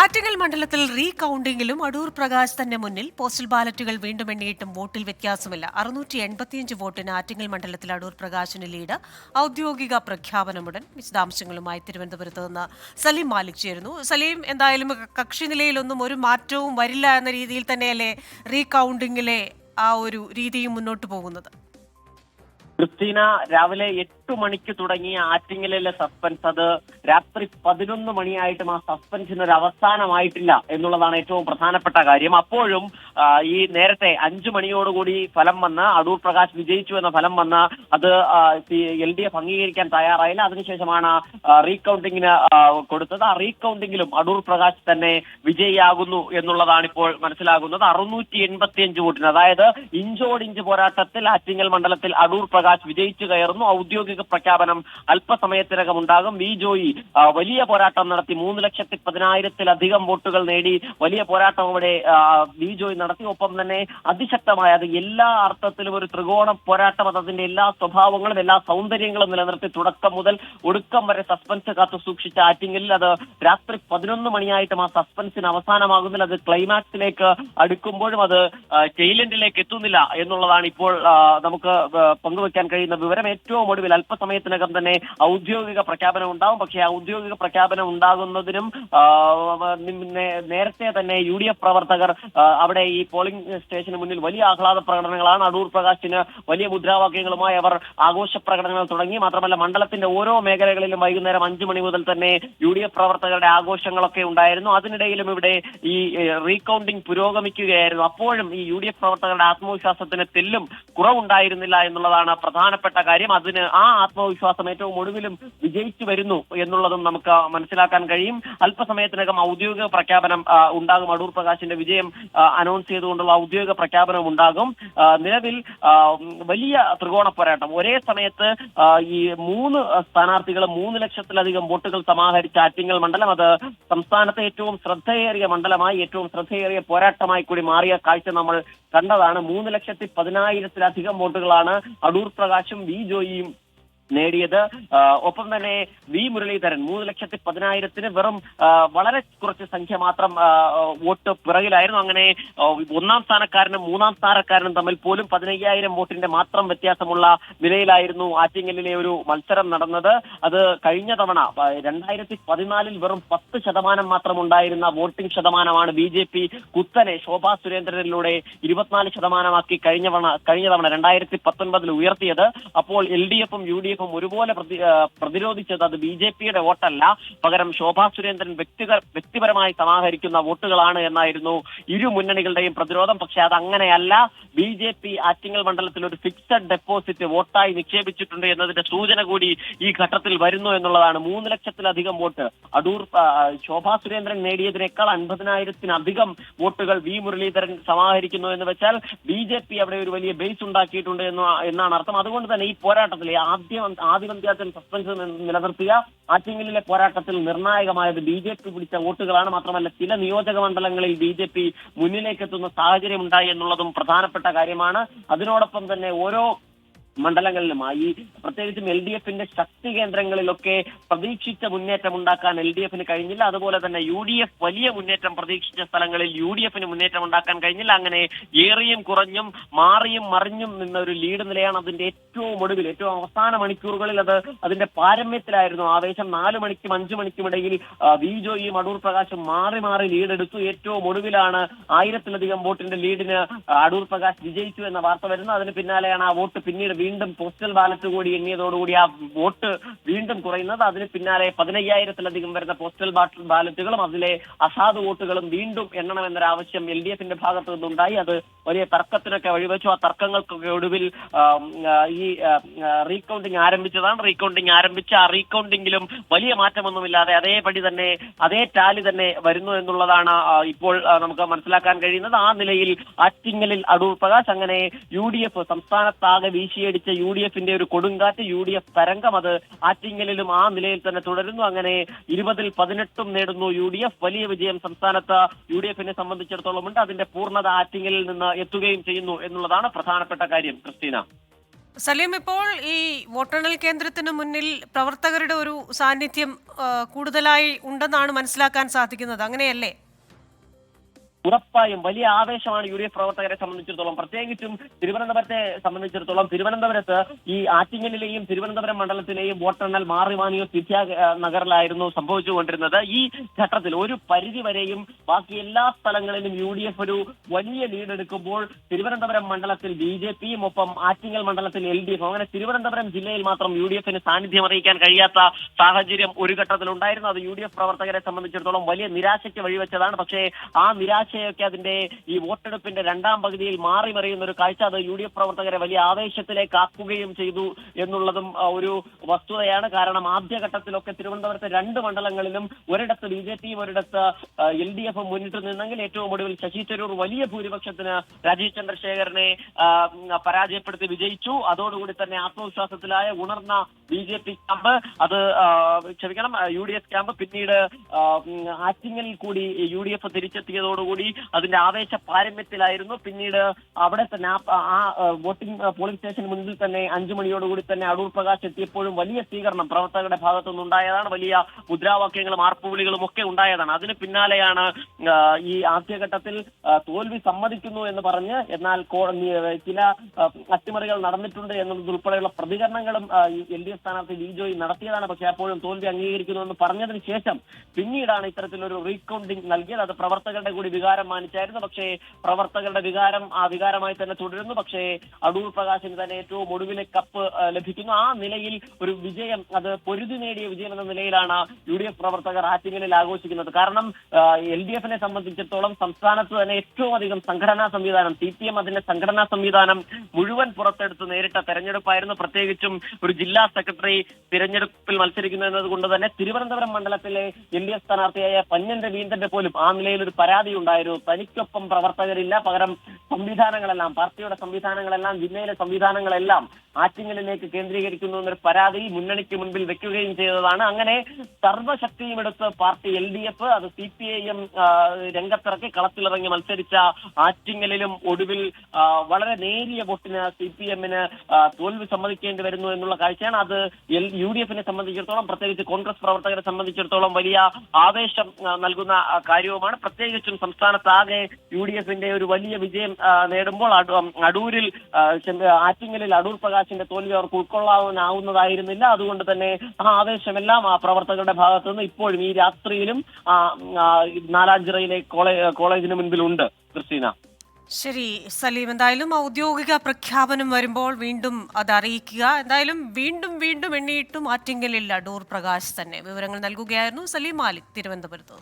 ആറ്റിങ്ങൽ മണ്ഡലത്തിൽ റീ കൌണ്ടിംഗിലും അടൂർ പ്രകാശ് തന്നെ മുന്നിൽ പോസ്റ്റൽ ബാലറ്റുകൾ വീണ്ടും എണ്ണിയിട്ടും വോട്ടിൽ വ്യത്യാസമില്ല. അറുന്നൂറ്റി എൺപത്തിയഞ്ച് വോട്ടിന് ആറ്റിങ്ങൽ മണ്ഡലത്തിൽ അടൂർ പ്രകാശിന് ലീഡ്. ഔദ്യോഗിക പ്രഖ്യാപനമുടൻ വിശദാംശങ്ങളുമായി തിരുവനന്തപുരത്ത് നിന്ന് സലീം മാലിക് ചേരുന്നു. സലീം എന്തായാലും കക്ഷി നിലയിലൊന്നും ഒരു മാറ്റവും വരില്ല എന്ന രീതിയിൽ തന്നെയല്ലേ റീ കൌണ്ടിംഗിലെ ആ ഒരു രീതിയും മുന്നോട്ട് പോകുന്നത്? ക്രിസ്റ്റീന രാവിലെ എട്ട് മണിക്ക് തുടങ്ങിയ ആറ്റിങ്ങലിലെ സസ്പെൻസ് അത് രാത്രി പതിനൊന്ന് മണിയായിട്ടും ആ സസ്പെൻസിന് ഒരു അവസാനമായിട്ടില്ല എന്നുള്ളതാണ് ഏറ്റവും പ്രധാനപ്പെട്ട കാര്യം. അപ്പോഴും ഈ നേരത്തെ അഞ്ചു മണിയോടുകൂടി ഫലം വന്ന് അടൂർ പ്രകാശ് വിജയിച്ചു എന്ന ഫലം വന്ന് അത് എൽ ഡി എഫ് അംഗീകരിക്കാൻ തയ്യാറായില്ല. അതിനുശേഷമാണ് റീകൗണ്ടിങ്ങിന് കൊടുത്തത്. ആ റീകൗണ്ടിങ്ങിലും അടൂർ പ്രകാശ് തന്നെ വിജയിയാകുന്നു എന്നുള്ളതാണ് ഇപ്പോൾ മനസ്സിലാകുന്നത്. അറുന്നൂറ്റി എൺപത്തി അഞ്ച് വോട്ടിന് അതായത് ഇഞ്ചോടിഞ്ച് പോരാട്ടത്തിൽ ആറ്റിങ്ങൽ മണ്ഡലത്തിൽ അടൂർ പ്രകാശ് വിജയിച്ചു കയറുന്നു. ഔദ്യോഗിക പ്രഖ്യാപനം അല്പസമയത്തിനകം ഉണ്ടാകും. വി ജോയി വലിയ പോരാട്ടം നടത്തി മൂന്ന് ലക്ഷത്തി പതിനായിരത്തിലധികം വോട്ടുകൾ നേടി വലിയ പോരാട്ടം അവിടെ വി ജോയി നടത്തി ഒപ്പം തന്നെ അതിശക്തമായ അത് എല്ലാ അർത്ഥത്തിലും ഒരു ത്രികോണ പോരാട്ടം അത് അതിന്റെ എല്ലാ സ്വഭാവങ്ങളും എല്ലാ സൗന്ദര്യങ്ങളും നിലനിർത്തി തുടക്കം മുതൽ ഒടുക്കം വരെ സസ്പെൻസ് കാത്തു സൂക്ഷിച്ച ആറ്റിങ്ങലിൽ അത് രാത്രി പതിനൊന്ന് മണിയായിട്ടും ആ സസ്പെൻസിന് അവസാനമാകുന്നില്ല. അത് ക്ലൈമാക്സിലേക്ക് അടുക്കുമ്പോഴും അത് ടെയിലൻഡിലേക്ക് എത്തുന്നില്ല എന്നുള്ളതാണ് ഇപ്പോൾ നമുക്ക് പങ്കുവെക്കാൻ കഴിയുന്ന വിവരം. ഏറ്റവും ഒടുവിൽ അല്പസമയത്തിനകം തന്നെ ഔദ്യോഗിക പ്രഖ്യാപനം ഉണ്ടാവും. പക്ഷേ ആ ഔദ്യോഗിക പ്രഖ്യാപനം ഉണ്ടാകുന്നതിനും നേരത്തെ തന്നെ യു ഡി എഫ് പ്രവർത്തകർ അവിടെ പോളിംഗ് സ്റ്റേഷന് മുന്നിൽ വലിയ ആഹ്ലാദ പ്രകടനങ്ങളാണ്. അടൂർ പ്രകാശിന് വലിയ മുദ്രാവാക്യങ്ങളുമായി അവർ ആഘോഷ പ്രകടനങ്ങൾ തുടങ്ങി. മാത്രമല്ല മണ്ഡലത്തിന്റെ ഓരോ മേഖലകളിലും വൈകുന്നേരം അഞ്ചു മണി മുതൽ തന്നെ യു ഡി എഫ് പ്രവർത്തകരുടെ ആഘോഷങ്ങളൊക്കെ ഉണ്ടായിരുന്നു. അതിനിടയിലും ഇവിടെ ഈ റീകൗണ്ടിംഗ് പുരോഗമിക്കുകയായിരുന്നു. അപ്പോഴും ഈ യു ഡി എഫ് പ്രവർത്തകരുടെ ആത്മവിശ്വാസത്തിന് തെല്ലും കുറവുണ്ടായിരുന്നില്ല എന്നുള്ളതാണ് പ്രധാനപ്പെട്ട കാര്യം. അതിന് ആ ആത്മവിശ്വാസം ഏറ്റവും ഒടുവിലും വിജയിച്ചു വരുന്നു എന്നുള്ളതും നമുക്ക് മനസ്സിലാക്കാൻ കഴിയും. അല്പസമയത്തിനകം ഔദ്യോഗിക പ്രഖ്യാപനം ഉണ്ടാകും. അടൂർ പ്രകാശിന്റെ വിജയം അനൗൺസ് ചെയ്തുകൊണ്ടുള്ള ഔദ്യോഗിക പ്രഖ്യാപനം ഉണ്ടാകും. നിലവിൽ വലിയ ത്രികോണ പോരാട്ടം. ഒരേ സമയത്ത് ഈ മൂന്ന് സ്ഥാനാർത്ഥികൾ മൂന്ന് ലക്ഷത്തിലധികം വോട്ടുകൾ സമാഹരിച്ച ആറ്റിങ്ങൽ മണ്ഡലം അത് സംസ്ഥാനത്തെ ഏറ്റവും ശ്രദ്ധയേറിയ മണ്ഡലമായി ഏറ്റവും ശ്രദ്ധയേറിയ പോരാട്ടമായി കൂടി മാറിയ കാഴ്ച നമ്മൾ കണ്ടതാണ്. മൂന്ന് ലക്ഷത്തി പതിനായിരത്തിലധികം വോട്ടുകളാണ് അടൂർ പ്രകാശും വി ജോയിയും നേടിയത്. ഒപ്പം തന്നെ വി മുരളീധരൻ മൂന്ന് ലക്ഷത്തി പതിനായിരത്തിന് വെറും വളരെ കുറച്ച് സംഖ്യ മാത്രം വോട്ട് പിറകിലായിരുന്നു. അങ്ങനെ ഒന്നാം സ്ഥാനക്കാരനും മൂന്നാം സ്ഥാനക്കാരനും തമ്മിൽ പോലും പതിനയ്യായിരം വോട്ടിന്റെ മാത്രം വ്യത്യാസമുള്ള നിലയിലായിരുന്നു ആറ്റിങ്ങലിലെ ഒരു മത്സരം നടന്നത്. അത് കഴിഞ്ഞ തവണ രണ്ടായിരത്തി പതിനാലിൽ വെറും പത്ത് ശതമാനം മാത്രം ഉണ്ടായിരുന്ന വോട്ടിംഗ് ശതമാനമാണ് ബി ജെ പി കുത്തനെ ശോഭാ സുരേന്ദ്രനിലൂടെ ഇരുപത്തിനാല് ശതമാനമാക്കി കഴിഞ്ഞ കഴിഞ്ഞ തവണ രണ്ടായിരത്തി പത്തൊൻപതിൽ ഉയർത്തിയത്. അപ്പോൾ എൽ ഡി എഫും യു ഡി ഒരുപോലെ പ്രതി- പ്രതിരോധിച്ചത് അത് ബി ജെ പിയുടെ വോട്ടല്ല. പകരം ശോഭാ സുരേന്ദ്രൻ വ്യക്തിക വ്യക്തിപരമായി സമാഹരിക്കുന്ന വോട്ടുകളാണ് എന്നായിരുന്നു ഇരു മുന്നണികളുടെയും പ്രതിരോധം. പക്ഷെ അത് അങ്ങനെയല്ല ബി ജെ പി ആറ്റിങ്ങൽ മണ്ഡലത്തിൽ ഒരു ഫിക്സഡ് ഡെപ്പോസിറ്റ് വോട്ടായി നിക്ഷേപിച്ചിട്ടുണ്ട് എന്നതിന്റെ സൂചന കൂടി ഈ ഘട്ടത്തിൽ വരുന്നു എന്നുള്ളതാണ്. മൂന്ന് ലക്ഷത്തിലധികം വോട്ട്. അടൂർ ശോഭാ സുരേന്ദ്രൻ നേടിയതിനേക്കാൾ അൻപതിനായിരത്തിനധികം വോട്ടുകൾ വി മുരളീധരൻ സമാഹരിക്കുന്നു എന്ന് വെച്ചാൽ ബി ജെ പി അവിടെ ഒരു വലിയ ബേസ് ഉണ്ടാക്കിയിട്ടുണ്ട് എന്നാണ് അർത്ഥം. അതുകൊണ്ട് തന്നെ ഈ പോരാട്ടത്തിൽ ആദ്യ ആദ്യമന്ത്യാത്തിൽ സസ്പെൻസ് നിലനിർത്തിയ ആറ്റിങ്ങലിലെ പോരാട്ടത്തിൽ നിർണായകമായത് ബി ജെ പി പിടിച്ച വോട്ടുകളാണ് മാത്രമല്ല ചില നിയോജക മണ്ഡലങ്ങളിൽ ബി ജെ പി മുന്നിലേക്ക് എത്തുന്ന സാഹചര്യം ഉണ്ടായി എന്നുള്ളതും പ്രധാനപ്പെട്ട കാര്യമാണ്. അതിനോടൊപ്പം തന്നെ ഓരോ മണ്ഡലങ്ങളിലും ആ ഈ പ്രത്യേകിച്ചും എൽ ഡി എഫിന്റെ ശക്തി കേന്ദ്രങ്ങളിലൊക്കെ പ്രതീക്ഷിച്ച മുന്നേറ്റം ഉണ്ടാക്കാൻ എൽ ഡി എഫിന് കഴിഞ്ഞില്ല. അതുപോലെ തന്നെ യു ഡി എഫ് വലിയ മുന്നേറ്റം പ്രതീക്ഷിച്ച സ്ഥലങ്ങളിൽ യു ഡി എഫിന് മുന്നേറ്റം ഉണ്ടാക്കാൻ കഴിഞ്ഞില്ല. അങ്ങനെ ഏറിയും കുറഞ്ഞും മാറിയും മറിഞ്ഞും നിന്ന ഒരു ലീഡ് നിലയാണ് അതിന്റെ ഏറ്റവും ഒടുവിൽ ഏറ്റവും അവസാന മണിക്കൂറുകളിൽ അത് അതിന്റെ പാരമ്യത്തിലായിരുന്നു. ആവേശം നാല് മണിക്കും അഞ്ചു മണിക്കും ഇടയിൽ വി ജോയിയും അടൂർ പ്രകാശും മാറി മാറി ലീഡ് എടുത്തു. ഏറ്റവും ഒടുവിലാണ് ആയിരത്തിലധികം വോട്ടിന്റെ ലീഡിന് അടൂർ പ്രകാശ് വിജയിച്ചു എന്ന വാർത്ത വരുന്നത്. അതിന് പിന്നാലെയാണ് ആ വോട്ട് പിന്നീട് വീണ്ടും പോസ്റ്റൽ ബാലറ്റ് കൂടി എണ്ണിയതോടുകൂടി ആ വോട്ട് വീണ്ടും കുറയുന്നത്. അതിന് പിന്നാലെ പതിനയ്യായിരത്തിലധികം വരുന്ന പോസ്റ്റൽ ബാലറ്റുകളും അതിലെ അസാധു വോട്ടുകളും വീണ്ടും എണ്ണണമെന്നൊരു ആവശ്യം എൽ ഡി എഫിന്റെ ഭാഗത്തു നിന്നുണ്ടായി. അത് വലിയ തർക്കത്തിനൊക്കെ വഴിവെച്ചു. ആ തർക്കങ്ങൾക്കൊക്കെ ഒടുവിൽ ഈ റീകൗണ്ടിങ് ആരംഭിച്ചതാണ്. റീകൗണ്ടിങ് ആരംഭിച്ച ആ റീകൗണ്ടിങ്ങിലും വലിയ മാറ്റമൊന്നുമില്ലാതെ അതേപടി തന്നെ അതേ ടാലി തന്നെ വരുന്നു എന്നുള്ളതാണ് ഇപ്പോൾ നമുക്ക് മനസ്സിലാക്കാൻ കഴിയുന്നത്. ആ നിലയിൽ ആറ്റിങ്ങലിൽ അടൂർ പ്രകാശ് അങ്ങനെ യു ഡി എഫ് സംസ്ഥാനത്താകെ വീശിയടിച്ച യു ഡി എഫിന്റെ ഒരു കൊടുങ്കാറ്റ് യു ഡി എഫ് തരംഗം അത് ആറ്റിങ്ങലിലും ആ നിലയിൽ തന്നെ തുടരുന്നു. അങ്ങനെ ഇരുപതിൽ പതിനെട്ടും നേടുന്നു യു ഡി എഫ്. വലിയ വിജയം സംസ്ഥാനത്ത് യു ഡി എഫിനെ സംബന്ധിച്ചിടത്തോളം ഉണ്ട്. അതിന്റെ പൂർണത ആറ്റിങ്ങലിൽ നിന്ന് എത്തുകയും ചെയ്യുന്നു എന്നുള്ളതാണ് പ്രധാനപ്പെട്ട കാര്യം. ക്രിസ്റ്റീന. സലീം ഇപ്പോൾ ഈ വോട്ടെണ്ണൽ കേന്ദ്രത്തിന് മുന്നിൽ പ്രവർത്തകരുടെ ഒരു സാന്നിധ്യം കൂടുതലായി ഉണ്ടെന്നാണ് മനസ്സിലാക്കാൻ സാധിക്കുന്നത്. അങ്ങനെയല്ലേ? ഉറപ്പായും വലിയ ആവേശമാണ് യു ഡി എഫ് പ്രവർത്തകരെ സംബന്ധിച്ചിടത്തോളം. പ്രത്യേകിച്ചും തിരുവനന്തപുരത്തെ സംബന്ധിച്ചിടത്തോളം തിരുവനന്തപുരത്ത് ഈ ആറ്റിങ്ങലിലെയും തിരുവനന്തപുരം മണ്ഡലത്തിലെയും വോട്ടെണ്ണൽ മാറി മാറിയോ വിദ്യാ നഗറിലായിരുന്നു സംഭവിച്ചുകൊണ്ടിരുന്നത്. ഈ ഘട്ടത്തിൽ ഒരു പരിധി വരെയും ബാക്കി എല്ലാ സ്ഥലങ്ങളിലും യു ഡി എഫ് ഒരു വലിയ ലീഡെടുക്കുമ്പോൾ തിരുവനന്തപുരം മണ്ഡലത്തിൽ ബി ജെ പിയും ഒപ്പം ആറ്റിങ്ങൽ മണ്ഡലത്തിൽ എൽ ഡി എഫും അങ്ങനെ തിരുവനന്തപുരം ജില്ലയിൽ മാത്രം യു ഡി എഫിന് സാന്നിധ്യം അറിയിക്കാൻ കഴിയാത്ത സാഹചര്യം ഒരു ഘട്ടത്തിൽ ഉണ്ടായിരുന്നു അത് യു ഡി എഫ് പ്രവർത്തകരെ സംബന്ധിച്ചിടത്തോളം വലിയ നിരാശയ്ക്ക് വഴിവെച്ചതാണ്. പക്ഷേ ആ നിരാശയൊക്കെ അതിന്റെ ഈ വോട്ടെടുപ്പിന്റെ രണ്ടാം പകുതിയിൽ മാറി മറിയുന്ന ഒരു കാഴ്ച അത് യു ഡി എഫ് പ്രവർത്തകരെ വലിയ ആവേശത്തിലേക്ക് ആക്കുകയും ചെയ്തു എന്നുള്ളതും ഒരു വസ്തുതയാണ്. കാരണം ആദ്യഘട്ടത്തിലൊക്കെ തിരുവനന്തപുരത്തെ രണ്ട് മണ്ഡലങ്ങളിലും ഒരിടത്ത് ബി ജെ പിയും ഒരിടത്ത് എൽ ഡി എഫും മുന്നിട്ട് നിന്നെങ്കിൽ ഏറ്റവും ഒടുവിൽ ശശി തരൂർ വലിയ ഭൂരിപക്ഷത്തിന് രാജീവ് ചന്ദ്രശേഖരനെ പരാജയപ്പെടുത്തി വിജയിച്ചു. അതോടുകൂടി തന്നെ ആത്മവിശ്വാസത്തിലായ ഉണർന്ന ബി ജെ പി ക്യാമ്പ് അത് ക്ഷമിക്കണം യു ഡി എഫ് ക്യാമ്പ് പിന്നീട് ആറ്റിങ്ങൽ കൂടി യു ഡി എഫ് തിരിച്ചെത്തിയതോടുകൂടി അതിന്റെ ആവേശ പാരമ്യത്തിലായിരുന്നു. പിന്നീട് അവിടെ തന്നെ ആ വോട്ടിംഗ് പോളിംഗ് സ്റ്റേഷന് മുന്നിൽ തന്നെ അഞ്ചു മണിയോടുകൂടി തന്നെ അടൂർ പ്രകാശ് എത്തിയപ്പോഴും വലിയ സ്വീകരണം പ്രവർത്തകരുടെ ഭാഗത്തു നിന്നുണ്ടായതാണ് വലിയ മുദ്രാവാക്യങ്ങളും ആർപ്പുവിളികളും ഒക്കെ ഉണ്ടായതാണ്. അതിന് പിന്നാലെയാണ് ഈ ആദ്യഘട്ടത്തിൽ തോൽവി സമ്മതിക്കുന്നു എന്ന് പറഞ്ഞ് എന്നാൽ ചില അട്ടിമറികൾ നടന്നിട്ടുണ്ട് എന്നതുൾപ്പെടെയുള്ള പ്രതികരണങ്ങളും എൽ ഡി സ്ഥാനാർത്ഥി ലിജോയി നടത്തിയതാണ്. പക്ഷേ അപ്പോഴും തോൽവി അംഗീകരിക്കുന്നു എന്ന് പറഞ്ഞതിന് ശേഷം പിന്നീടാണ് ഇത്തരത്തിലൊരു റീകൗണ്ടിംഗ് നൽകിയത്. അത് പ്രവർത്തകരുടെ കൂടി വികാരം മാനിച്ചായിരുന്നു. പക്ഷേ പ്രവർത്തകരുടെ വികാരം ആ വികാരമായി തന്നെ തുടരുന്നു. പക്ഷേ അടൂർ പ്രകാശിന് തന്നെ ഏറ്റവും ഒടുവിലെ കപ്പ് ലഭിക്കുന്നു. ആ നിലയിൽ ഒരു വിജയം അത് പൊരുതി നേടിയ വിജയം എന്ന നിലയിലാണ് യു ഡി എഫ് പ്രവർത്തകർ ആറ്റിങ്ങലിൽ ആഘോഷിക്കുന്നത്. കാരണം എൽ ഡി എഫിനെ സംബന്ധിച്ചിടത്തോളം സംസ്ഥാനത്ത് തന്നെ ഏറ്റവും അധികം സംഘടനാ സംവിധാനം സി പി എം അതിന്റെ സംഘടനാ സംവിധാനം മുഴുവൻ പുറത്തെടുത്ത് നേരിട്ട തെരഞ്ഞെടുപ്പായിരുന്നു. പ്രത്യേകിച്ചും ഒരു ജില്ലാ സെക്രട്ടറി തിരഞ്ഞെടുപ്പിൽ മത്സരിക്കുന്നു എന്നത് കൊണ്ട് തന്നെ തിരുവനന്തപുരം മണ്ഡലത്തിലെ എൽ ഡി എഫ് സ്ഥാനാർത്ഥിയായ പന്നൻ രവീന്ദ്രന്റെ പോലും ആ നിലയിൽ ഒരു പരാതി ഉണ്ടായിരുന്നു തനിക്കൊപ്പം പ്രവർത്തകരില്ല. പകരം സംവിധാനങ്ങളെല്ലാം പാർട്ടിയുടെ സംവിധാനങ്ങളെല്ലാം ജില്ലയിലെ സംവിധാനങ്ങളെല്ലാം ആറ്റിങ്ങലിലേക്ക് കേന്ദ്രീകരിക്കുന്നു എന്നൊരു പരാതി മുന്നണിക്ക് മുൻപിൽ വെക്കുകയും ചെയ്തതാണ്. അങ്ങനെ സർവശക്തിയും എടുത്ത് പാർട്ടി എൽ ഡി എഫ് അത് സി പി ഐ എം രംഗത്തിറക്കി കളത്തിലിറങ്ങി മത്സരിച്ച ആറ്റിങ്ങലിലും ഒടുവിൽ വളരെ നേരിയ വോട്ടിന് സി പി എമ്മിന് തോൽവി സമ്മതിക്കേണ്ടി വരുന്നു എന്നുള്ള കാഴ്ചയാണ്. അത് യു ഡി എഫിനെ സംബന്ധിച്ചിടത്തോളം പ്രത്യേകിച്ച് കോൺഗ്രസ് പ്രവർത്തകരെ സംബന്ധിച്ചിടത്തോളം വലിയ ആവേശം നൽകുന്ന കാര്യവുമാണ്. പ്രത്യേകിച്ചും സംസ്ഥാനത്താകെ യു ഡി എഫിന്റെ ഒരു വലിയ വിജയം നേടുമ്പോൾ അടൂരിൽ ആറ്റിങ്ങലിൽ അടൂർ പ്രകാശിന്റെ തോൽവി അവർക്ക് ഉൾക്കൊള്ളാവുന്നതായിരുന്നില്ല അതുകൊണ്ട് തന്നെ ആ ആവേശമെല്ലാം ആ പ്രവർത്തകരുടെ ഭാഗത്തു നിന്ന് ഇപ്പോഴും ഈ രാത്രിയിലും നാലാഞ്ചിറയിലെ കോളേജ് കോളേജിന് മുൻപിലുണ്ട് ക്രിസ്റ്റീന. ശരി സലീം. എന്തായാലും ഔദ്യോഗിക പ്രഖ്യാപനം വരുമ്പോൾ വീണ്ടും അത് അറിയിക്കുക. എന്തായാലും വീണ്ടും വീണ്ടും എണ്ണിയിട്ടും ആറ്റിങ്ങലിൽ അടൂർ പ്രകാശ് തന്നെ. വിവരങ്ങൾ നൽകുകയായിരുന്നു സലീം മാലിക് തിരുവനന്തപുരത്ത്.